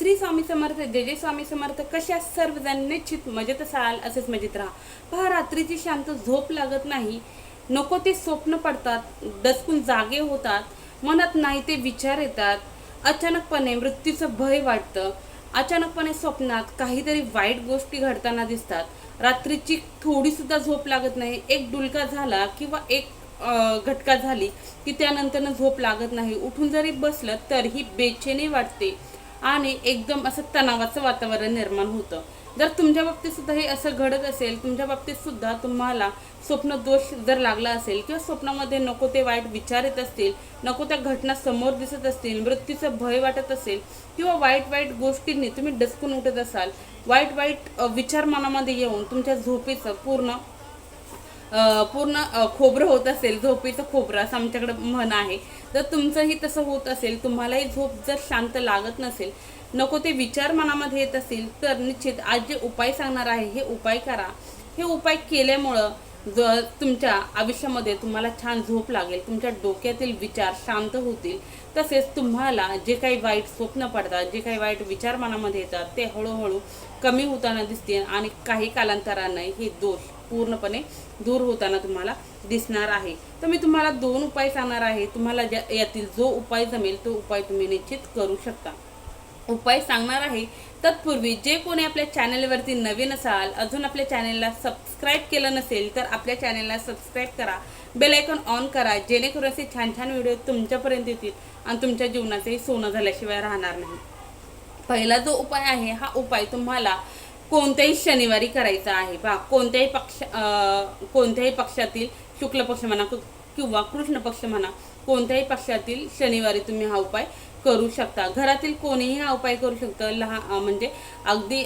श्री स्वामी समर्थ जय जय स्वामी समर्थ कशा सर्वजण निश्चित मजेत असाल असेच मजेत राहा. पहा रात्रीची शांत झोप लागत नाही. नको ते स्वप्न पडतात दचकून जागे होतात मनात नाही ते विचार येतात. अचानकपणे मृत्यूचं भय वाटतं. अचानकपणे स्वप्नात काहीतरी वाईट गोष्टी घडताना दिसतात. रात्रीची थोडीसुद्धा झोप लागत नाही. एक डुलका झाला किंवा एक घटका झाली की त्यानंतरनं झोप लागत नाही. उठून जरी बसलं तरीही बेचैनी वाटते. आणि एकदम असं तणावाचं वातावरण निर्माण होतं. जर तुमच्या बाबतीत सुद्धा हे असं घडत असेल तुमच्या बाबतीत सुद्धा तुम्हाला स्वप्न दोष जर लागला असेल किंवा स्वप्नामध्ये नको ते वाईट विचार येत असतील नको त्या घटना समोर दिसत असतील मृत्यूचं भय वाटत असेल किंवा वाईट वाईट गोष्टींनी तुम्ही डसकून उठत असाल वाईट वाईट विचार मनामध्ये येऊन तुमच्या झोपेचं पूर्ण पूर्ण खोबरं होत असेल झोपेचं खोबरं असं आमच्याकडे म्हण आहे जर तुमचंही तसं होत असेल तुम्हालाही झोप जर शांत लागत नसेल नको ते विचार मनामध्ये येत असतील तर निश्चित आज जे उपाय सांगणार आहे हे उपाय करा. हे उपाय केल्यामुळं जर तुमच्या आयुष्यामध्ये तुम्हाला छान झोप लागेल तुमच्या डोक्यातील विचार शांत होतील. तसेच तुम्हाला जे काही वाईट स्वप्न पडतात जे काही वाईट विचार मनामध्ये येतात ते हळूहळू कमी होताना दिसतील आणि काही कालांतराने हे दोष पूर्णपणे दूर होताना तुम्हाला दिसणार आहे. तर मी तुम्हाला दोन उपाय सांगणार आहे. तुम्हाला ज्या यातील जो उपाय जमेल तो उपाय तुम्ही निश्चित करू शकता. उपाय सांगणार आहे तत्पूर्वी जे कोणी आपल्या चॅनलवरती नवीन असाल अजून आपल्या चॅनलला सबस्क्राईब केलं नसेल तर आपल्या चॅनलला सबस्क्राईब करा. बेल आयकॉन ऑन करा जेणेकरून असे छान छान व्हिडिओ तुमच्यापर्यंत येतील आणि तुमच्या जीवनाचंही सोनं झाल्याशिवाय राहणार नाही. पहिला जो उपाय आहे हा उपाय तुम्हाला कोणत्याही शनिवारी करायचा आहे. पहा कोणत्याही पक्ष कोणत्याही पक्षातील शुक्ल पक्ष म्हणा किंवा कृष्ण पक्ष म्हणा कोणत्याही पक्षातील शनिवारी तुम्ही हा उपाय करू शकता. घरातील कोणीही हा उपाय करू शकतं लहान म्हणजे अगदी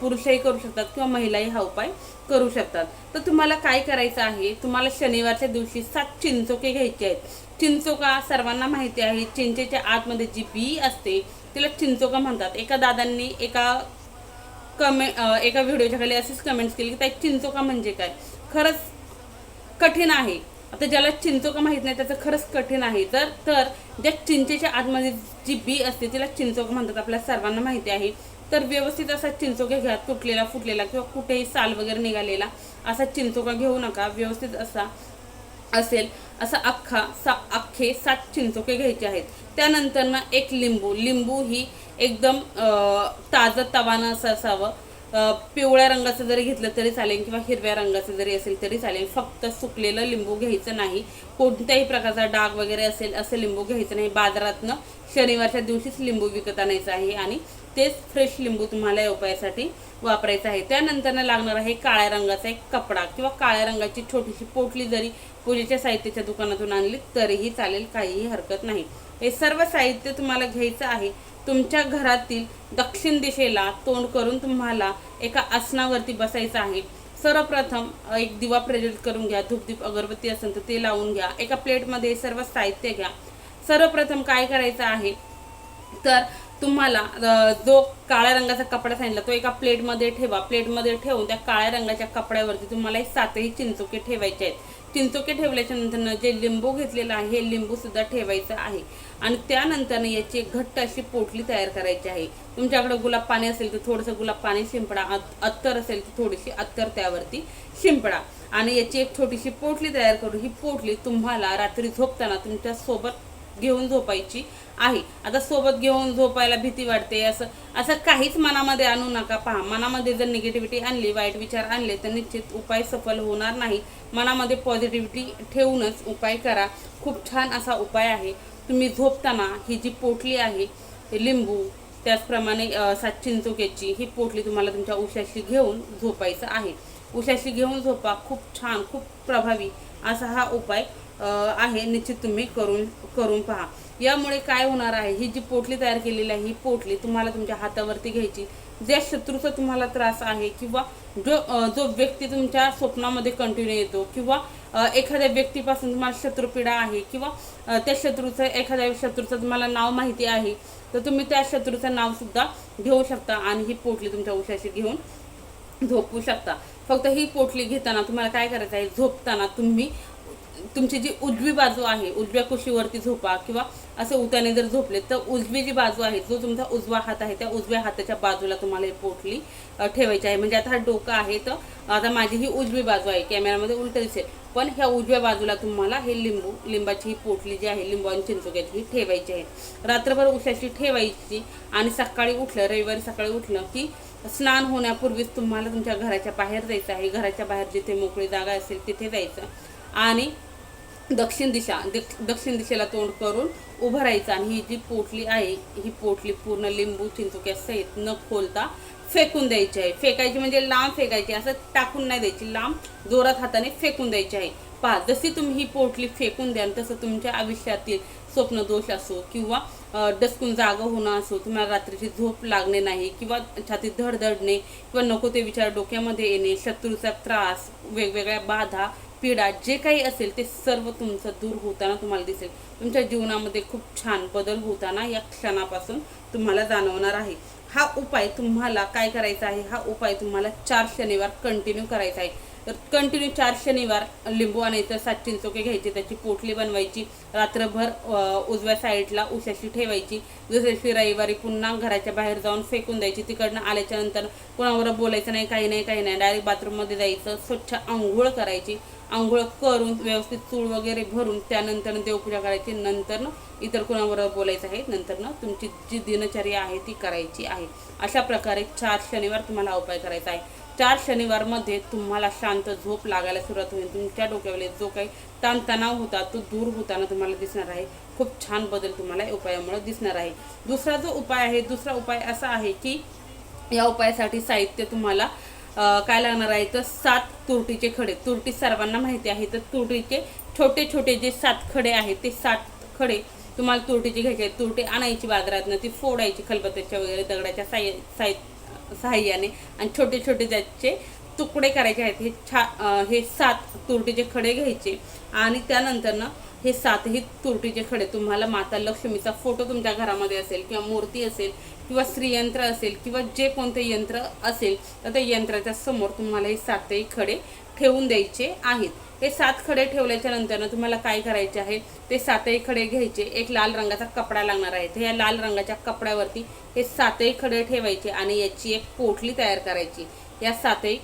पुरुषही करू शकतात किंवा महिलाही हा उपाय करू शकतात. तर तुम्हाला काय करायचं आहे? तुम्हाला शनिवारच्या दिवशी सात चिंचोके घ्यायचे आहेत. चिंचोका सर्वांना माहिती आहे. चिंचेच्या आतमध्ये जी बी असते तिला चिंचोका म्हणतात. एका दादांनी एका कमे एका व्हिडिओच्या खाली अशीच कमेंट्स केली की त्या चिंचोका म्हणजे काय? खरंच कठीण आहे. आता ज्याला चिंचोका माहीत नाही त्याचं खरंच कठीण आहे. तर तर ज्या चिंचेच्या आतमध्ये जी बी असते तिला चिंचोका म्हणतात आपल्या सर्वांना माहिती आहे. तर व्यवस्थित असा चिंचोका घ्या तुटलेला फुटलेला किंवा कुठेही साल वगैरे निघालेला असा चिंचोका घेऊ नका. व्यवस्थित असा असेल असा अख्खा सा अख्खे सात चिंचोके घ्यायचे आहेत. त्यानंतर ना एक लिंबू. लिंबू ही एकदम ताजं तवानं असं असावं. पिवळ्या रंगाचं जरी घेतलं तरी चालेल किंवा हिरव्या रंगाचं जरी असेल तरी चालेल. फक्त सुकलेलं लिंबू घ्यायचं नाही. कोणत्याही प्रकारचा डाग वगैरे असेल असं लिंबू घ्यायचं नाही. बाजारातनं शनिवारच्या दिवशीच लिंबू विकत आणायचं आहे आणि तेच फ्रेश लिंबू तुम्हाला या उपायासाठी वापरायचं आहे. त्यानंतरनं लागणार आहे काळ्या रंगाचा एक कपडा किंवा काळ्या रंगाची छोटीशी पोटली जरी पूजेच्या साहित्याच्या दुकानातून आणली तरीही चालेल काहीही हरकत नाही. हे सर्व साहित्य तुम्हाला घ्यायचं आहे. तुमच्या घरातील दक्षिण दिशेला तोंड करून तुम्हाला एका आसनावरती बसायचं आहे. सर्वप्रथम एक दिवा प्रज्वलित करून घ्या धूपदीप अगरबत्ती असेल तर ते लावून घ्या. एका प्लेटमध्ये सर्व साहित्य घ्या. सर्वप्रथम काय करायचं आहे? तर तुम्हाला जो काळ्या रंगाचा कपडा सांगितला तो एका प्लेटमध्ये ठेवा. प्लेटमध्ये ठेवून त्या काळ्या रंगाच्या कपड्यावरती तुम्हाला हे सातही चिंचोके ठेवायचे आहेत. चिंचोके ठेवल्याच्या नंतर जे लिंबू घेतलेलं आहे हे लिंबू सुद्धा ठेवायचं आहे. आणि त्यानंतर याची घट्ट अशी पोटली तयार करायची आहे. तुमच्याकडे गुलाब पाणी असेल तर थोडंसं गुलाब पाणी शिंपडा अत्तर असेल तर थोडीशी अत्तर त्यावरती शिंपडा. आणि याची एक छोटीशी पोटली तयार करू. ही पोटली तुम्हाला रात्री झोपताना तुमच्यासोबत घेऊन झोपायची आहे. आता सोबत घेऊन झोपायला भीती वाटते असं असं काहीच मनामध्ये आणू नका पहा. मनामध्ये जर निगेटिव्हिटी आणली वाईट विचार आणले तर निश्चित उपाय सफल होणार नाही. मनामध्ये पॉझिटिव्हिटी ठेवूनच उपाय करा. खूप छान असा उपाय आहे. तुम्ही झोपताना ही जी पोटली आहे लिंबू त्याचप्रमाणे सात चिंचोक्याची ही पोटली तुम्हाला तुमच्या उशाशी घेऊन झोपायचं आहे. उशाशी घेऊन झोपा. खूप छान खूप प्रभावी असा हा उपाय आहे निश्चित तुम्ही करून करून पहा. यामुळे काय होणार आहे? ही जी पोटली तयार केलेली आहे ही पोटली तुम्हाला तुमच्या हातावरती घ्यायची. ज्या शत्रूचा तुम्हाला त्रास आहे किंवा जो जो व्यक्ती तुमच्या स्वप्नामध्ये कंटिन्यू येतो किंवा एखाद्या व्यक्तीपासून तुम्हाला शत्रुपीडा आहे किंवा त्या शत्रूचं एखाद्या शत्रूचं तुम्हाला नाव माहिती आहे तर तुम्ही त्या शत्रूचं नाव सुद्धा घेऊ शकता आणि ही पोटली तुमच्या उशाशी घेऊन झोपू शकता. फक्त ही पोटली घेताना तुम्हाला काय करायचं आहे? झोपताना तुम्ही तुमची जी उजवी बाजू आहे उजव्या कुशीवरती झोपा किंवा असे उताने जर झोपले तर उजवी जी बाजू आहे जो तुमचा उजवा हात आहे त्या उजव्या हाताच्या बाजूला तुम्हाला हे पोटली ठेवायची आहे. म्हणजे आता हा डोका आहे तर आता माझी ही उजवी बाजू आहे कॅमेरामध्ये उलट दिसेल. पण ह्या उजव्या बाजूला तुम्हाला हे लिंबू लिंबाची ही पोटली जी आहे लिंबू आणि चिंचोक्याची ही ठेवायची आहे. रात्रभर उशाशी ठेवायची आणि सकाळी उठलं रविवारी सकाळी उठलं की स्नान होण्यापूर्वीच तुम्हाला तुमच्या घराच्या बाहेर जायचं आहे. घराच्या बाहेर जिथे मोकळी जागा असेल तिथे जायचं. आणि दक्षिण दिशा दक्ष- दक्षिण दिशेला तोंड करून उभं राहायचं. आणि ही जी पोटली आहे ही पोटली पूर्ण लिंबू चिंचोक्या सहित न खोलता फेकून द्यायची आहे. फेकायची म्हणजे लांब फेकायची असं टाकून नाही द्यायची. लांब जोरात हाताने फेकून द्यायची आहे. पहा जशी तुम्ही ही पोटली फेकून द्याल तसं तुमच्या आयुष्यातील स्वप्न दोष असो किंवा डसकून जागा होणं असो तुम्हाला रात्रीची झोप लागणे नाही किंवा छातीत धडधडणे किंवा नको ते विचार डोक्यामध्ये येणे शत्रूचा त्रास वेगवेगळ्या बाधा पीडा जे काही असेल ते सर्व तुमचं दूर होताना तुम्हाला दिसेल. तुमच्या जीवनामध्ये खूप छान बदल होताना या क्षणापासून तुम्हाला जाणवणार आहे. हा उपाय तुम्हाला काय करायचा आहे? हा उपाय तुम्हाला चार शनिवार कंटिन्यू करायचा आहे. तर कंटिन्यू चार शनिवार लिंबू आणायचं सात चिंचोके घ्यायचे त्याची पोटली बनवायची रात्रभर उजव्या साईडला उशाशी ठेवायची. दुसऱ्याशी रविवारी पुन्हा घराच्या बाहेर जाऊन फेकून द्यायची. तिकडनं आल्याच्यानंतर कोणावर बोलायचं नाही काही नाही काही नाही. डायरेक्ट बाथरूममध्ये जायचं स्वच्छ आंघोळ करायची. आंघोळ करून व्यवस्थित चूळ वगैरे भरून त्यानंतर देवपूजा करायची. नंतर इतर कोणाबरोबर बोलायचं आहे नंतर तुमची जी दिनचर्या आहे ती करायची आहे. अशा प्रकारे चार शनिवार तुम्हाला उपाय करायचा आहे. चार शनिवारमध्ये तुम्हाला शांत झोप लागायला सुरुवात होईल. तुमच्या डोक्यावर जो काही ताणतणाव होता तो दूर होताना तुम्हाला दिसणार आहे. खूप छान बदल तुम्हाला या उपायामुळे दिसणार आहे. दुसरा जो उपाय आहे दुसरा उपाय असा आहे की या उपायासाठी साहित्य तुम्हाला काय लागणार आहे? तर सात तुरटीचे खडे. तुरटी सर्वांना माहिती आहे. तर तुरटीचे छोटे छोटे जे सात खडे आहेत ते सात खडे तुम्हाला तुरटीचे घ्यायचे आहेत. तुरटी आणायची बाजारातनं ती फोडायची खलबत्त्याच्या वगैरे दगडाच्या साय साय सहाय्याने आणि छोटे छोटे त्याचे तुकडे करायचे आहेत हे छा हे सात तुरटीचे खडे घ्यायचे. आणि त्यानंतरनं हे सातही तुरटीचे खडे तुम्हाला माता लक्ष्मीचा फोटो तुमच्या घरामध्ये असेल किंवा मूर्ती असेल किंवा श्रीयंत्र असेल किंवा जे कोणते यंत्र असेल तर त्या यंत्राच्या समोर तुम्हाला हे सातही खडे ठेवून द्यायचे आहेत. हे सात खडे ठेवल्याच्या नंतर तुम्हाला काय करायचे आहे? ते सातही खडे घ्यायचे. एक लाल रंगाचा कपडा लागणार आहे. तर या लाल रंगाच्या कपड्यावरती हे सातही खडे ठेवायचे आणि याची एक पोटली तयार करायची. या सातही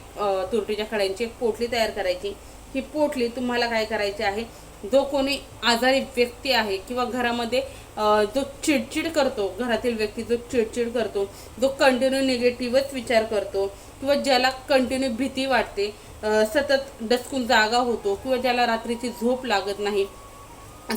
तुरटीच्या खड्यांची एक पोटली तयार करायची. ही पोटली तुम्हाला काय करायची आहे? जो कोणी आजारी व्यक्ती आहे किंवा घरामध्ये जो चिडचिड करतो घरातील व्यक्ती जो चिडचिड करतो जो कंटिन्यू निगेटिव्हच विचार करतो किंवा ज्याला कंटिन्यू भीती वाटते सतत डसकून जागा होतो किंवा ज्याला रात्रीची झोप लागत नाही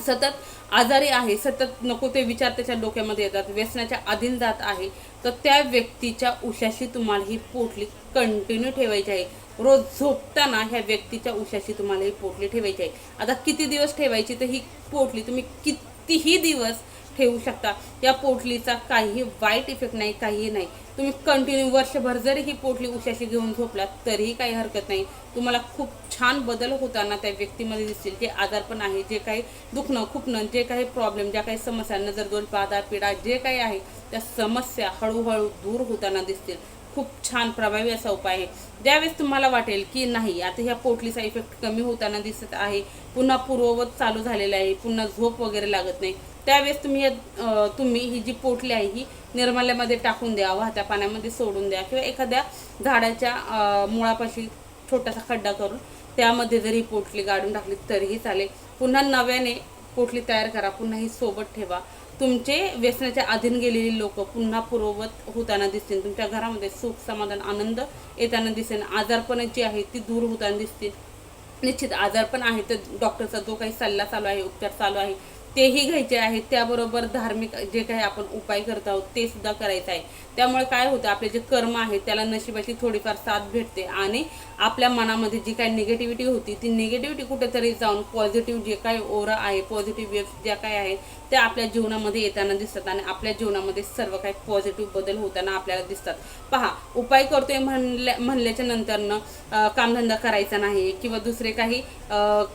सतत आजारी आहे सतत नको ते विचार त्याच्या डोक्यामध्ये येतात व्यसनाच्या अधीन जात आहे तर त्या व्यक्तीच्या उशाशी तुम्हाला ही पोटली कंटिन्यू ठेवायची आहे. रोज झोपताना ह्या व्यक्तीच्या उशाशी तुम्हाला ही पोटली ठेवायची आहे. आता किती दिवस ठेवायची तर ही पोटली तुम्ही कितीही दिवस ठेवू शकता. या पोटलीचा काहीही वाईट इफेक्ट नाही काहीही नाही. तुम्ही कंटिन्यू वर्षभर जरी ही पोटली उशाशी घेऊन झोपलात तरीही काही हरकत नाही. तुम्हाला खूप छान बदल होताना त्या व्यक्तीमध्ये दिसतील. जे आजारपण आहे जे काही दुखणं खुपणं जे काही प्रॉब्लेम ज्या काही समस्या नजर दोन बाधा पिडा जे काही आहे त्या समस्या हळूहळू दूर होताना दिसतील. खूप छान प्रभावी असा उपाय आहे. ज्यावेळेस तुम्हाला वाटेल की नाही आता ह्या पोटलीचा इफेक्ट कमी होताना दिसत आहे पुन्हा पूर्ववत चालू झालेला आहे पुन्हा झोप वगैरे लागत नाही त्यावेळेस तुम्ही या- तुम्ही ही जी पोटली आहे ही निर्माल्यामध्ये टाकून द्या वाहत्या पाण्यामध्ये सोडून द्या किंवा एखाद्या झाडाच्या मुळापाशी छोटासा खड्डा करून त्यामध्ये जरी ही पोटली गाडून टाकली तरीही चालेल. पुन्हा नव्याने पोटली तयार करा पुन्हा ही सोबत ठेवा. तुमचे व्यसनाच्या अधीन गेलेली लोक पुन्हा पूर्ववत होताना दिसतील. तुमच्या घरामध्ये सुख समाधान आनंद येताना दिसेल. आजारपण जी आहे ती दूर होताना दिसतील. निश्चित आजारपण आहे तर डॉक्टरचा जो काही सल्ला चालू आहे उपचार चालू आहे तेही घ्यायचे आहेत. त्याबरोबर धार्मिक जे काही आपण उपाय करत आहोत ते सुद्धा करायचं आहे. त्यामुळे काय होतं आपले जे कर्म आहे त्याला नशिबाची थोडीफार साथ भेटते आणि आपल्या मनामध्ये जी काही निगेटिव्हिटी होती ती निगेटिव्हिटी कुठेतरी जाऊन पॉझिटिव्ह जे काही ओरा आहे पॉझिटिव्ह वेव्स ज्या काही आहेत त्या आपल्या जीवनामध्ये येताना दिसतात आणि आपल्या जीवनामध्ये सर्व काही पॉझिटिव्ह बदल होताना आपल्याला दिसतात. पहा उपाय करतोय म्हणल्या म्हणल्याच्या नंतरनं कामधंदा करायचा नाही किंवा दुसरे काही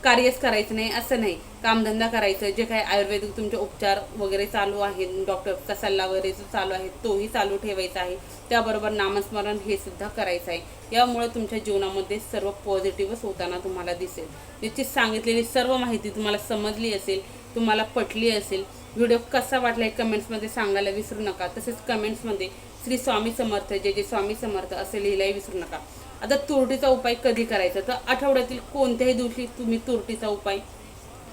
कार्यच करायचं नाही असं नाही. कामधंदा करायचं जे काही आयुर्वेदिक तुमचे उपचार वगैरे चालू आहेत डॉक्टरचा सल्ला वगैरे जो चालू आहे तोही चालू ठेवायचं आहे. त्याबरोबर नामस्मरण हे सुद्धा करायचं आहे. यामुळे तुमच्या जीवनामध्ये सर्व पॉझिटिव्हच होताना तुम्हाला दिसेल. याची सांगितलेली सर्व माहिती तुम्हाला समजली असेल तुम्हाला पटली असेल. व्हिडिओ कसा वाटला हे कमेंट्समध्ये सांगायला विसरू नका. तसेच कमेंट्समध्ये श्री स्वामी समर्थ जे जे स्वामी समर्थ असे लिहिलाही विसरू नका. आता तुरटीचा उपाय कधी करायचा? तर आठवड्यातील कोणत्याही दिवशी तुम्ही तुरटीचा उपाय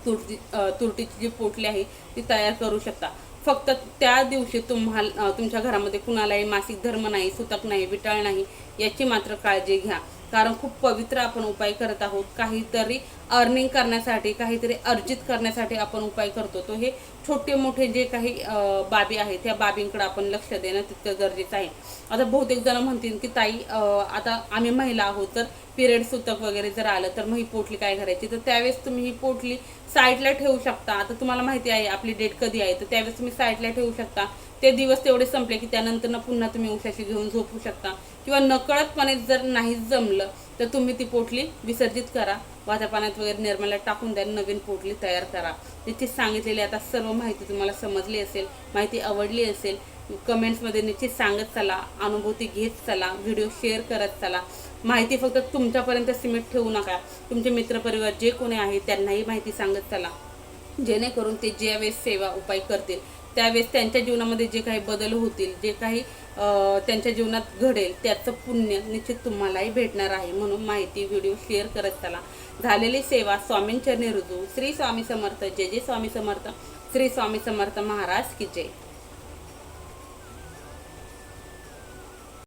तुरटी तुरटीची जी पोटली आहे ती तयार करू शकता. फक्त त्या दिवशी तुम्हाला तुमच्या घरामध्ये कुणालाही मासिक धर्म नाही सुतक नाही विटाळ नाही याची मात्र काळजी घ्या. कारण खूप पवित्र आपण उपाय करत आहोत. काहीतरी अर्निंग करण्यासाठी काहीतरी अर्जित करण्यासाठी आपण उपाय करतो. तो हे छोटे मोठे जे काही बाबी आहेत त्या बाबींकडे आपण लक्ष देणं तितकं गरजेचं आहे. आता बहुतेक जण म्हणतील की ताई आता आम्ही महिला आहोत तर पिरियड सुतक वगैरे जर आलं तर मग ही पोटली काय करायची? तर त्यावेळेस तुम्ही ही पोटली साईडला ठेवू शकता. आता तुम्हाला माहिती आहे आपली डेट कधी आहे तर त्यावेळेस तुम्ही साईडला ठेवू शकता. ते दिवस तेवढे संपले की त्यानंतर पुन्हा तुम्ही उशाशी घेऊन झोपू शकता. किंवा नकळतपणे जर नाही जमलं तर तुम्ही ती पोटली विसर्जित करा. वाजा पाण्यात वगैरे निर्माला टाकून द्या नवीन पोटली तयार करा. तिथे सांगितलेली आता सर्व माहिती तुम्हाला समजली असेल माहिती आवडली असेल कमेंट्समध्ये निश्चित सांगत चला अनुभूती घेत चला व्हिडिओ शेअर करत चला. माहिती फक्त तुमच्यापर्यंत सीमित ठेवू नका. तुमचे मित्रपरिवार जे कोणी आहे त्यांनाही माहिती सांगत चला. जेणेकरून ते ज्यावेळेस सेवा उपाय करतील त्यावेळेस त्यांच्या जीवनामध्ये जे काही बदल होतील जे काही अं, त्यांच्या जीवनात घडेल त्याचं पुण्य निश्चित तुम्हालाही भेटणार आहे म्हणून माहिती व्हिडिओ शेअर करत चला. झालेली सेवा स्वामींच्या रुजू श्री स्वामी समर्थ. जय जय स्वामी समर्थ. श्री स्वामी समर्थ महाराज की जय.